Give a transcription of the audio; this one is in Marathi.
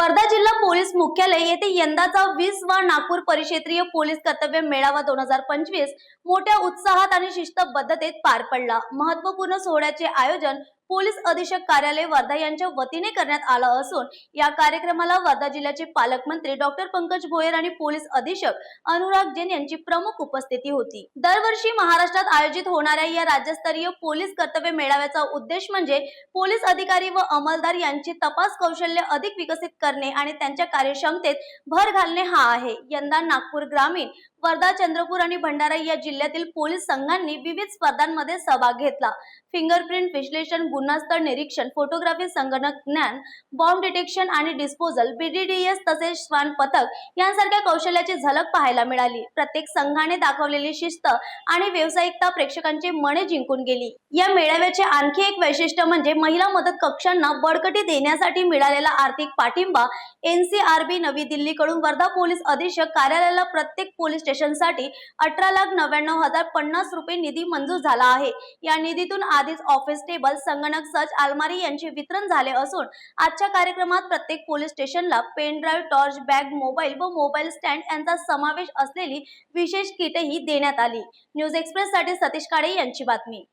वर्धा जिल्हा पोलीस मुख्यालय येथे यंदाचा वीस वा नागपूर परिक्षेत्रीय पोलीस कर्तव्य मेळावा दोन हजार पंचवीस मोठ्या उत्साहात आणि शिस्तबद्धतेत पार पडला. महत्त्वपूर्ण सोहळ्याचे आयोजन पोलीस अधीक्षक कार्यालय वर्धा यांच्या वतीने करण्यात आलं असून या कार्यक्रमाला वर्धा जिल्ह्याचे पालकमंत्री डॉक्टर पंकज भोयर आणि पोलीस अधीक्षक अनुराग जैन यांची प्रमुख उपस्थिती होती. दरवर्षी महाराष्ट्रात आयोजित होणाऱ्या या राज्यस्तरीय पोलीस कर्तव्य मेळाव्याचा उद्देश म्हणजे पोलीस अधिकारी व अंमलदार यांची तपास कौशल्य अधिक विकसित करणे आणि त्यांच्या कार्यक्षमतेत भर घालणे हा आहे. यंदा नागपूर ग्रामीण वर्धा चंद्रपूर आणि भंडारा या जिल्ह्यातील पोलीस संघांनी विविध स्पर्धांमध्ये सहभाग घेतला. फिंगरप्रिंट विश्लेषण गुन्हास्थळ निरीक्षण फोटोग्राफी संगणक ज्ञान बॉम्ब डिटेक्शन आणि डिस्पोजल बीडीडीएस तसेच श्वान पथक यांसारख्या कौशल्याची झलक पाहायला मिळाली. प्रत्येक संघाने दाखवलेली शिस्त आणि व्यावसायिकता प्रेक्षकांची मने जिंकून गेली. या मेळाव्याचे आणखी एक वैशिष्ट्य म्हणजे महिला मदत कक्षांना बळकटी देण्यासाठी मिळालेला आर्थिक पाठिंबा एनसीआरबी नवी दिल्लीकडून वर्धा पोलीस अधीक्षक कार्यालयाला प्रत्येक पोलीस स्टेशनसाठी अठरा लाख नव्याण्णव हजार पन्नास रुपये निधी मंजूर झाला आहे. या निधीतून आधीच ऑफिस टेबल संगणक सच अलमारी यांचे वितरण झाले असून आजच्या कार्यक्रमात प्रत्येक पोलीस स्टेशनला pen drive torch bag mobile व मोबाईल स्टँड यांचा समावेश असलेली विशेष किटही देण्यात आली. न्यूज एक्सप्रेस साठी सतीश काळे यांची बातमी.